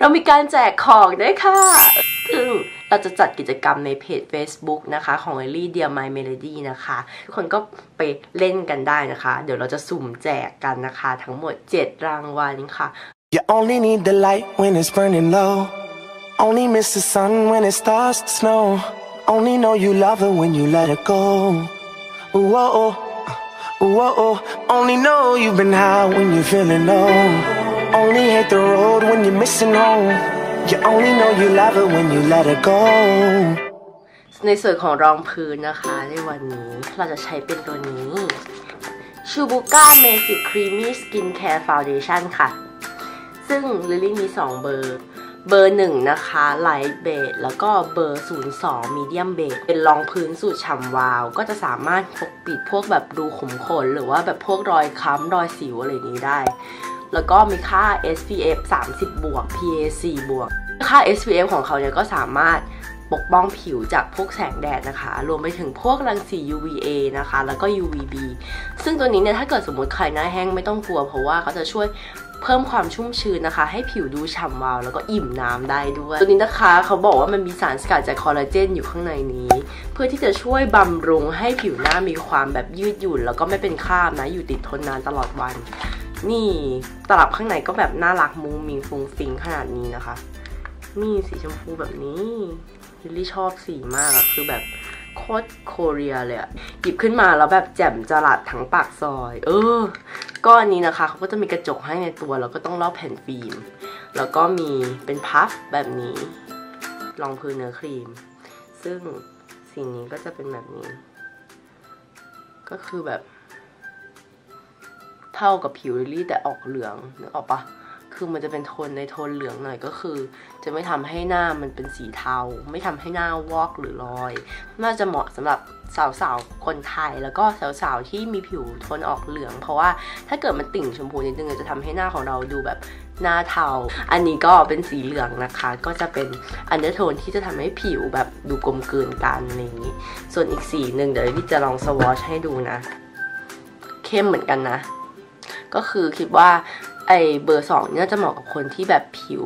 เรามีการแจกของด้วยค่ะซึ่งเราจะจัดกิจกรรมในเพจ Facebook นะคะ ของ l อลี่เดีย My Melody นะคะ ทุกคนก็ไปเล่นกันได้นะคะ เดี๋ยวเราจะสุ่มแจกกันนะคะ ทั้งหมด 7 รางวัลค่ะ You only need the light when it's burning low. Only miss the sun when it starts to snow. Only know you love her when you let her go. Ooh, oh, oh. Ooh, oh, oh. Only know you've been high when you're feeling low. Only hate the road when you're missing home. You only know you love her when you let her go. ในส่วนของรองพื้นนะคะ ในวันนี้เราจะใช้เป็นตัวนี้ชูบูก้าเมจิกครีมมี่สกินแคร์ฟาวเดชั่นค่ะ ซึ่งลิลลี่มี 2 เบอร์ เบอร์ 1 นะคะไลท์เบดแล้วก็เบอร์ 02มีเดียมเบดเป็นรองพื้นสูตรฉ่ำวาว ก็จะสามารถปกปิดพวกแบบรูขุมขน หรือว่าแบบพวกรอยค้ำรอยสิวอะไรนี้ได้ แล้วก็มีค่า SPF 30 บวก PA 4บวก ค่า SPF ของเขาเนี่ยก็สามารถปกป้องผิวจากพวกแสงแดดนะคะ รวมไปถึงพวกรังสี UVA นะคะ แล้วก็ UVB ซึ่งตัวนี้เนี่ยถ้าเกิดสมมติใครหน้าแห้งไม่ต้องกลัว เพราะว่าเขาจะช่วยเพิ่มความชุ่มชื้นนะคะ ให้ผิวดูฉ่ำวาว แล้วก็อิ่มน้ำได้ด้วย ตัวนี้นะคะเขาบอกว่ามันมีสารสกัดจากคอลลาเจนอยู่ข้างในนี้ เพื่อที่จะช่วยบำรุงให้ผิวหน้ามีความแบบยืดหยุ่น แล้วก็ไม่เป็นคราบนะอยู่ติดทนนานตลอดวัน นี่ตลับข้างในก็แบบน่ารักมุ้งมิงฟุงฟิงขนาดนี้นะคะ นี่สีชมพูแบบนี้ลิลลี่ชอบสีมากอะคือแบบโคตรโคเรียเลยอะหยิบขึ้นมาแล้วแบบแจ่มจรัสทั้งปากซอย เออ ก็อันนี้นะคะเขาก็จะมีกระจกให้ในตัว แล้วก็ต้องรอบแผ่นฟิล์ม แล้วก็มีเป็นพัฟแบบนี้รองพื้นเนื้อครีม ซึ่งสีนี้ก็จะเป็นแบบนี้ ก็คือแบบ เท่ากับผิวลิลลี่แต่ออกเหลืองนึกออกปะคือมันจะเป็นโทนในโทนเหลืองหน่อยก็คือ จะไม่ทำให้หน้ามันเป็นสีเทา ไม่ทำให้หน้าวอกหรือลอย น่าจะเหมาะสำหรับสาวๆคนไทย แล้วก็สาวๆที่มีผิวโทนออกเหลือง เพราะว่าถ้าเกิดมันติ่งชมพูนิดนึงจะทำให้หน้าของเราดูแบบหน้าเทา อันนี้ก็เป็นสีเหลืองนะคะ ก็จะเป็นอันเดอร์โทนที่จะทำให้ผิวแบบดูกลมกลืนกันอะไรอย่างนี้ ส่วนอีกสีหนึ่งเดี๋ยวพี่จะลองสวอชให้ดูนะ เข้มเหมือนกันนะ ก็คือคิดว่าไอเบอร์สองเนี่ยจะเหมาะกับคนที่แบบผิว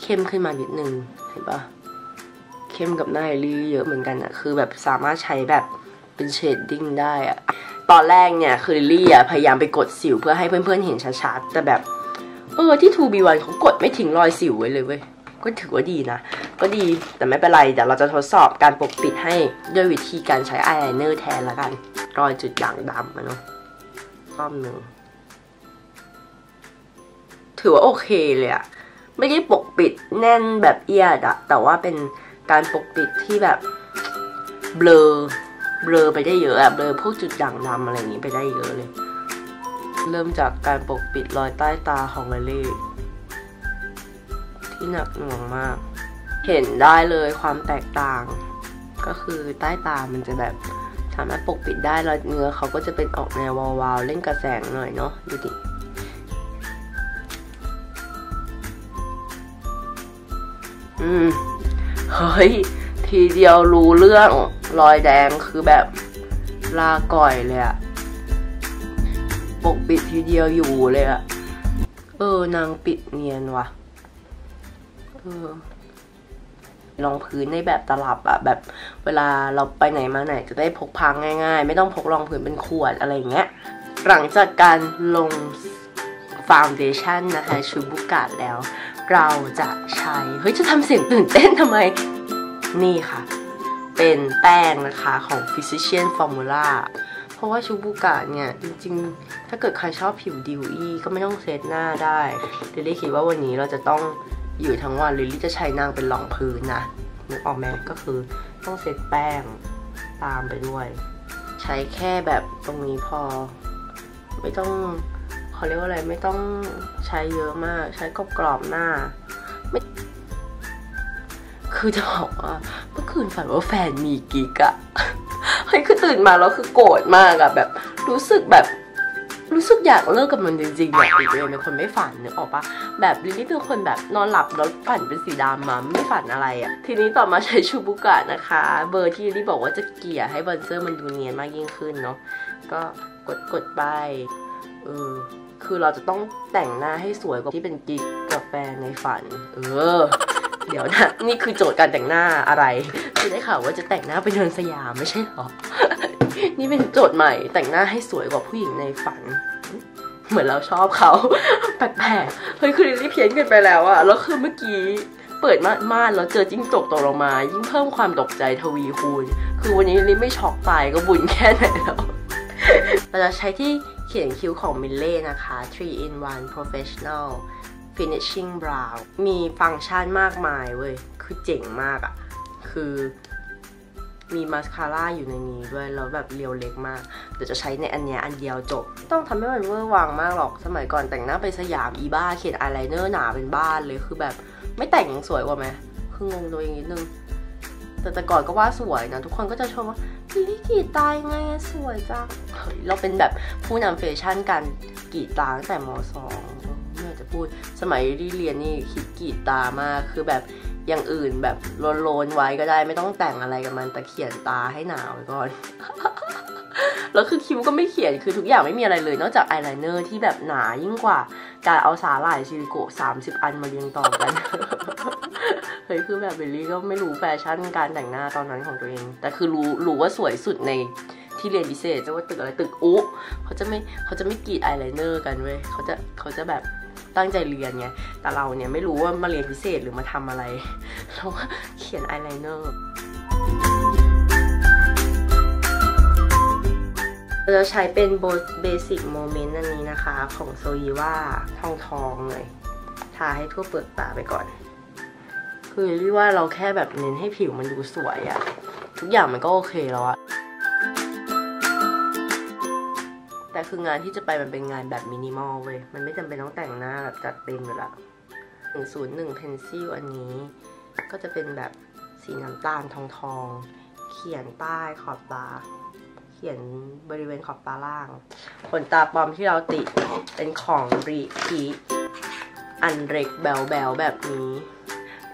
เข้มขึ้นมานิดนึงเห็นปะเข้มกับหน้าไอเยอะเหมือนกันอะคือแบบสามารถใช้แบบเป็นเชดดิ้งได้อะตอนแรกเนี่ยคือลิลลี่อะพยายามไปกดสิวเพื่อให้เพื่อนๆเห็นชัดๆแต่แบบเออที่ 2B1 เขากดไม่ทิ้งรอยสิวไว้เลยเว้ยก็ถือว่าดีนะ ก็ดีแต่ไม่เป็นไรเดี๋ยวเราจะทดสอบการปกปิดให้ด้วยวิธีการใช้อายไลเนอร์แทนละกัน รอยจุดด่างดำอะเนาะรอบหนึ่ง ถือว่าโอเคเลยอะไม่ได้ปกปิดแน่นแบบเอียดอะแต่ว่าเป็นการปกปิดที่แบบเบลอเบลอไปได้เยอะอะเบลอพวกจุดด่างดำอะไรอย่างนี้ไปได้เยอะเลย เริ่มจากการปกปิดรอยใต้ตาของเมลี่ที่หนักหน่วงมาก เห็นได้เลยความแตกต่าง ก็คือใต้ตามันจะแบบสามารถปกปิดได้แล้วเนื้อเขาก็จะเป็นออกแนววาวๆเล่นกระแสงหน่อยเนาะดูดิ อืม เฮ้ย ทีเดียวรู้เรื่องรอยแดงคือแบบลาก่อยเลยอะปกปิดทีเดียวอยู่เลยอะเออนางปิดเนียนว่ะ เออรองพื้นในแบบตลับอะแบบ เวลาเราไปไหนมาไหนจะได้พกพาง่าย ๆ ไม่ต้องพกรองพื้นเป็นขวดอะไรอย่างเงี้ย หลังจากการลงฟาวเดชั่นนะคะชูบุกาดแล้ว เราจะใช้ เฮ้ย จะทำเสียงตื่นเต้นทำไม นี่ค่ะ เป็นแป้งนะคะของ Physician Formula เพราะว่าชูบูกะเนี่ย จริงๆ ถ้าเกิดใครชอบผิวดิวอี้ก็ไม่ต้องเซตหน้าได้ลิลลี่คิดว่าวันนี้เราจะต้องอยู่ทั้งวันลิลลี่จะใช้นางเป็นรองพื้นนะนึกออกไหมก็คือต้องเซตแป้งตามไปด้วย ใช้แค่แบบตรงนี้พอ ไม่ต้อง เขาเรียกว่าอะไรไม่ต้องใช้เยอะมาก ใช้กรอบๆหน้าไม่คือจะบอกว่าเมื่อคืนฝันว่าแฟนมีกิ๊กอะเฮ้ยคือตื่นมาแล้วคือโกรธมากอะแบบ รู้สึกแบบรู้สึกอยากเลิกกับมันจริงๆแบบอีกเลยเป็นคนไม่ฝันนึกออกปะแบบลิลลี่เป็นคนแบบนอนหลับแล้วฝันเป็นสีดำมาไม่ฝันอะไรอะทีนี้ต่อมาใช้ชูบุกะนะคะ เบอร์ที่ลิลลี่บอกว่าจะเกลี่ยให้บอนเซอร์มันดูเนียนมากยิ่งขึ้นเนาะก็กดกดๆไปเออ คือเราจะต้องแต่งหน้าให้สวยกว่าที่เป็นกิ๊กกับแฟนในฝัน เออ เดี๋ยวนะ นี่คือโจทย์การแต่งหน้าอะไร คือได้ข่าวว่าจะแต่งหน้าไปเดินสยามไม่ใช่หรอ นี่เป็นโจทย์ใหม่แต่งหน้าให้สวยกว่าผู้หญิงในฝัน เหมือนเราชอบเขาแปลกๆเฮ้ยคือลิลี่เพี้ยนกันไปแล้วอะแล้วคือเมื่อกี้เปิดม่านม่านแล้วเจอจิ้งจกตกลงมา ยิ่งเพิ่มความตกใจทวีคูณ คือวันนี้ลิลี่ไม่ช็อกตายก็บุญแค่ไหนแล้วเราจะใช้ที่ เขียนคิ้วของมิลเล่นะคะ 3 in 1 professional finishing brow มีฟังก์ชันมากมายเว้ย คือเจ๋งมากอะคือมีมาสคาร่าอยู่ในนี้ด้วย แล้วแบบเรียวเล็กมาก เดี๋ยวจะใช้ในอันเนี้ยอันเดียวจบ ต้องทำให้มันเวอร์วังมากหรอก สมัยก่อนแต่งหน้าไปสยามอีบ้า เขียนอายไลเนอร์หนาเป็นบ้านเลย คือแบบไม่แต่งยังสวยกว่าไหม คืองงตัวเองนิดนึง แต่แต่ก่อนก็ว่าสวยนะทุกคนก็จะชมว่าพี่ลิกีตายไงสวยจังเฮ้ยเราเป็นแบบผู้นำแฟชั่นการกีดตาตั้งแต่มสองไม่อยากจะพูดสมัยที่เรียนนี่คิดกีดตามากคือแบบอย่างอื่นแบบโลนๆไว้ก็ได้ไม่ต้องแต่งอะไรกับมันแต่เขียนตาให้หนาไว้ก่อนแล้วคือคิวก็ไม่เขียนคือทุกอย่างไม่มีอะไรเลย นอกจากอายไลเนอร์ที่แบบหนายิ่งกว่า การเอาสาหร่ายซิลิโกสามสิบอันมาเรียงต่อกัน เฮ้ยคือแบบเบลลี่ก็ไม่รู้แฟชั่นการแต่งหน้าตอนนั้นของตัวเอง แต่คือรู้รู้ว่าสวยสุดในที่เรียนพิเศษจะว่าตึกอะไรตึกอุ๊เขาจะไม่เขาจะไม่กรีดอายไลเนอร์กันเว้ยเขาจะเขาจะแบบตั้งใจเรียนไงแต่เราเนี่ยไม่รู้ว่ามาเรียนพิเศษหรือมาทำอะไรเราก็เขียนอายไลเนอร์เราจะใช้เป็นเบสิกโมเมนต์อันนี้นะคะ ของโซยีว่าทองทองเลย ทาให้ทั่วเปลือกตาไปก่อน คือเรียกว่าเราแค่แบบเน้นให้ผิวมันดูสวยอะทุกอย่างมันก็โอเคแล้วอะแต่คืองานที่จะไปมันเป็นงานแบบมินิมอลเว้ย มันไม่จำเป็นต้องแต่งหน้าแบบจัดเต็มอยู่ละ101 pencil อันนี้ ก็จะเป็นแบบสีน้ำตาลทองทองๆเขียนใต้ขอบตา เขียนบริเวณขอบตาล่าง ขนตาปลอมที่เราติดเป็นของรีพีอันเล็กแบลแบลแบบนี้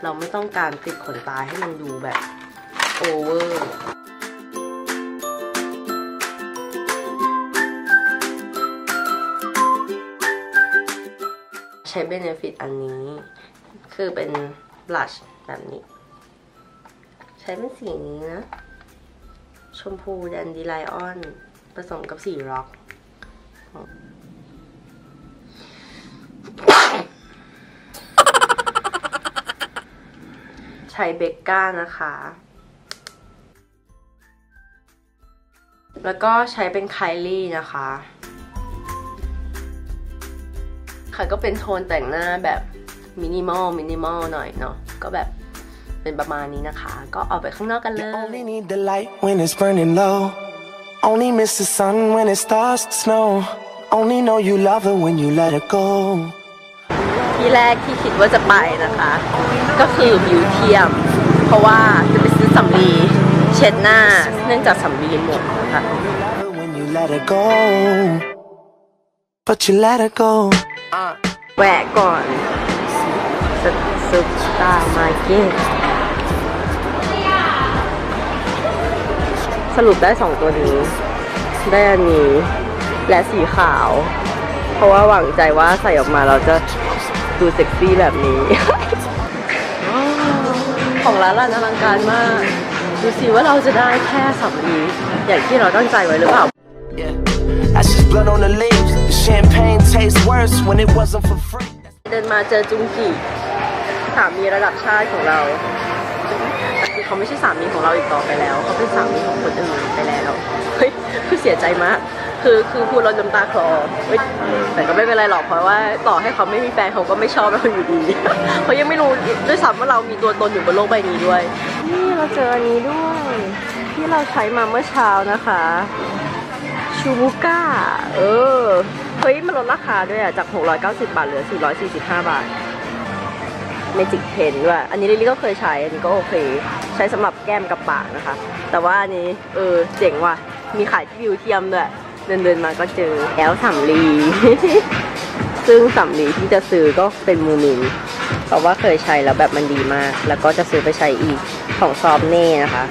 เราไม่ต้องการติดขนตาให้มันดูแบบโอเวอร์ใช้เบเนฟิตอันนี้ คือเป็นบลัชแบบนี้ ใช้เป็นสีนี้นะ ชมพูแดนดีไลออน ผสมกับสีร็อก ใช้เบกก้านะคะ แล้วก็ใช้เป็นไคลี่นะคะ ค่ะก็เป็นโทนแต่งหน้าแบบมินิมอลมินิมอลหน่อยเนาะก็แบบเป็นประมาณนี้นะคะ ก็ออกไปข้างนอกกันเลย only miss the sun when it starts to snow only know you love her when you let her go ที่แรกที่คิดว่าจะไปนะคะ ก็คือบิวเทียม เพราะว่าจะไปซื้อสำลีเช็ดหน้า เนื่องจากสำลีหมดนะคะ Love her when you let her go. But you let her go. Uh. แวะก่อนซุปสตาร์มาร์เก็ตสรุปได้สองตัวนี้ ได้อันนี้ และสีขาว เพราะว่าหวังใจว่าใส่ออกมาเราจะ ดูเซ็กซี่แบบนี้ ของร้านร้านอลังการมาก ดูสิว่าเราจะได้แค่สำลีอย่างที่เราตั้งใจไว้หรือเปล่า Yeah. That's just blood on the leaves. The champagne tastes worse when it wasn't for free. เดินมาเจอจุงกิสามีระดับชาติของเราแต่คือเขาไม่ใช่สามีของเราอีกต่อไปแล้ว เขาเป็นสามีของคนอื่นไปแล้ว เฮ้ยคือเสียใจมาก คือคือพูดเราน้ำตาคลอเฮ้ยแต่ก็ไม่เป็นไรหรอกเพราะว่าต่อให้เขาไม่มีแฟนเขาก็ไม่ชอบเราอยู่ดีเขายังไม่รู้ด้วยซ้ำว่าเรามีตัวตนอยู่บนโลกใบนี้ด้วย นี่เราเจออันนี้ด้วย ที่เราใช้มาเมื่อเช้านะคะชูบูก้าเออเฮ้ยมันลดราคาด้วยอะจาก 690 บาทเหลือ 445 บาทเมจิกเพนด้วย อันนี้ลิลลี่ก็เคยใช้ อันนี้ก็โอเค ใช้สำหรับแก้มกับปากนะคะ แต่ว่าอันนี้ เออ เจ๋งว่ะ มีขายที่วิวเทียมด้วย เดินเดินๆมาก็เจอแอลสำลี ซึ่งสำลีที่จะซื้อก็เป็นมูมิน เพราะว่าเคยใช้แล้วแบบมันดีมาก แล้วก็จะซื้อไปใช้อีกของซอมเน่นะคะ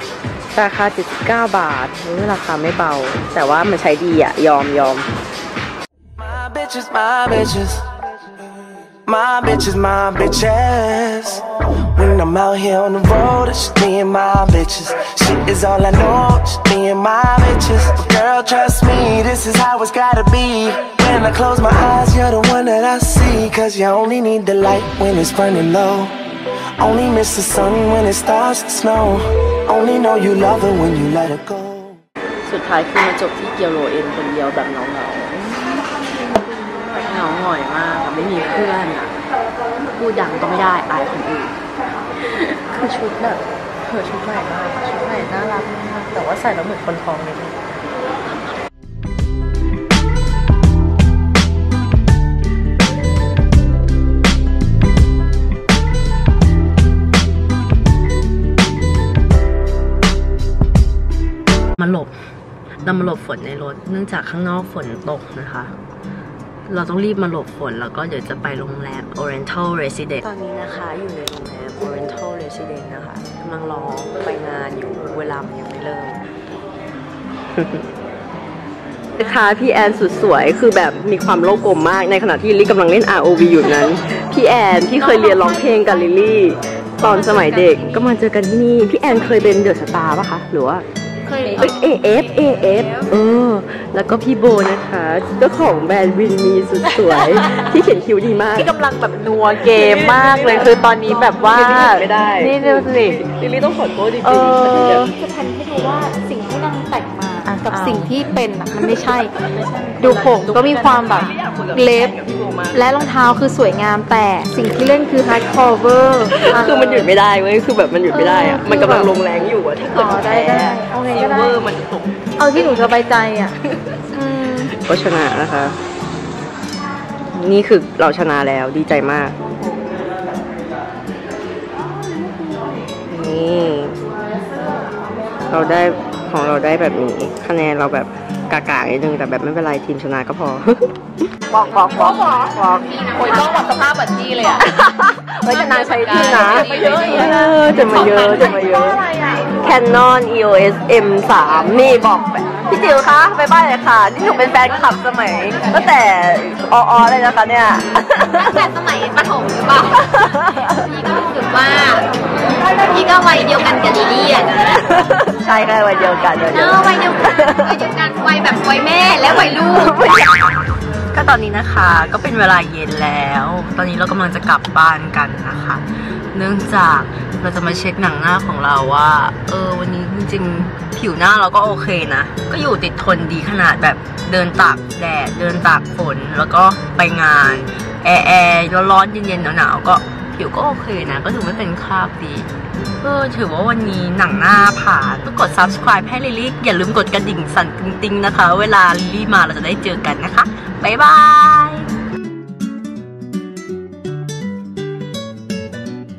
ราคา 79 บาทเออราคาไม่เบา แต่ว่ามันใช้ดีอะยอมยอม My bitches, my bitches. My bitches, my bitches. When I'm out here on the road, it's just me and my bitches. Shit is all I know, just me and my bitches. But girl, trust me, this is how it's gotta be. When I close my eyes, you're the one that I see. Cause you only need the light when it's burning low. Only miss the sun when it starts to snow. Only know you love her when you let her go. สุดท้ายคือมาจบที่เกียวโรเอ็นคนเดียวแบบเหงาเหงาๆ เหงาหงอยมากอะไม่มีเพื่อนอะพูดดังก็ไม่ได้อายคนอื่นคือชุดแบบเธอชุดใหม่มากชุดใหม่น่ารักมากแต่ว่าใส่แล้วเหมือนคนท้องนิดนึงมาหลบเรามาหลบฝนในรถ เนื่องจากข้างนอกฝนตกนะคะ เราต้องรีบมาหลบฝน แล้วก็เดี๋ยวจะไปโรงแรม Oriental Residence ตอนนี้นะคะอยู่ในโรงแรม Oriental Residence นะคะกำลังรอไปงานอยู่เวลามันยังไม่เริ่มนะคะพี่แอนสุดสวยคือแบบมีความโลกกลมมากในขณะที่ลิลลี่กำลังเล่น ROV อยู่นั้น พี่แอนที่เคยเรียนร้องเพลงกับลิลลี่ ตอนสมัยเด็กก็มาเจอกันที่นี่ พี่แอนเคยเป็นเดอะสตาร์ป่ะคะ หรือว่า เคยเอ้ย AF AF เออ แล้วก็พี่โบนะคะเจ้าของแบรนด์วินมีสุดสวย ที่เขียนคิ้วดีมาก ที่กำลังแบบนัวเกมมากเลยคือตอนนี้แบบว่า ไม่ได้ นี่ดูสิลิลลี่ต้องขอโทษจริงเออจะทันให้ดูว่าสิ่ กับเอาสิ่งที่เป็นอะมันไม่ใช่ ดูผมก็มีความแบบเล็บ และรองเท้าคือสวยงามแต่สิ่งที่เล่นคือ hard cover ะคือมันหยุดไม่ได้เว้ยคือแบบมันหยุดไม่ได้อะเออมันกำลังลงแรงอยู่อะถ้าเกิดอ๋อได้แพ้ได้โอเคซิก็ลได้เวอร์มันจะตกเอาที่หนูสบายใจอะอืมก็ชนะนะคะ นี่คือเราชนะแล้วดีใจมาก นี่ เราได้ ของเราได้แบบนี้ คะแนนเราแบบกากานิดนึงแต่แบบไม่เป็นไรทีมชนะก็พอ บอกบอกบอกบอกโอ้ยกล้องหมดสภาพแบบนี้เลยอะเฮ้ยแต่นางใช้ที่นะเจ็บมาเยอะอย่าเยออเจ็บมาเยอะจ็บมาเยอะ Canon EOS M3 นี่บอกพี่จิ๋วคะไปบ้านเลยค่ะ นี่หนูเป็นแฟนคลับสมัยตั้งแต่อออเลยนะคะเนี่ยตั้งแต่สมัยประถมหรือเปล่าพี่ก็รู้สึกว่า พี่ก็วัยเดียวกันกับลิลลี่อะนะใช่ค่ะวัยเดียวกันวัยเอเดียวกันวัยเดียวกันวัยเดียวกันวัยแบบวัยแม่และวัยลูกก็ตอนนี้นะคะก็เป็นเวลาเย็นแล้ว ตอนนี้เรากำลังจะกลับบ้านกันนะคะ เนื่องจากเราจะมาเช็คหนังหน้าของเราว่า เออวันนี้จริงๆผิวหน้าเราก็โอเคนะ ก็อยู่ติดทนดีขนาดแบบเดินตากแดดเดินตากฝนแล้วก็ไปงาน แอร์แอร์ร้อนๆเย็นๆหนาวๆก็ ผิวก็โอเคนะ ก็ถือไม่เป็นคราบดีเออถือว่าวันนี้หนังหน้าผ่านต้องกด subscribe ให้ลิลี่อย่าลืมกดกระดิ่งสั่นติ๊งๆนะคะ เวลาลิลลี่มาเราจะได้เจอกันนะคะ บ๊ายบาย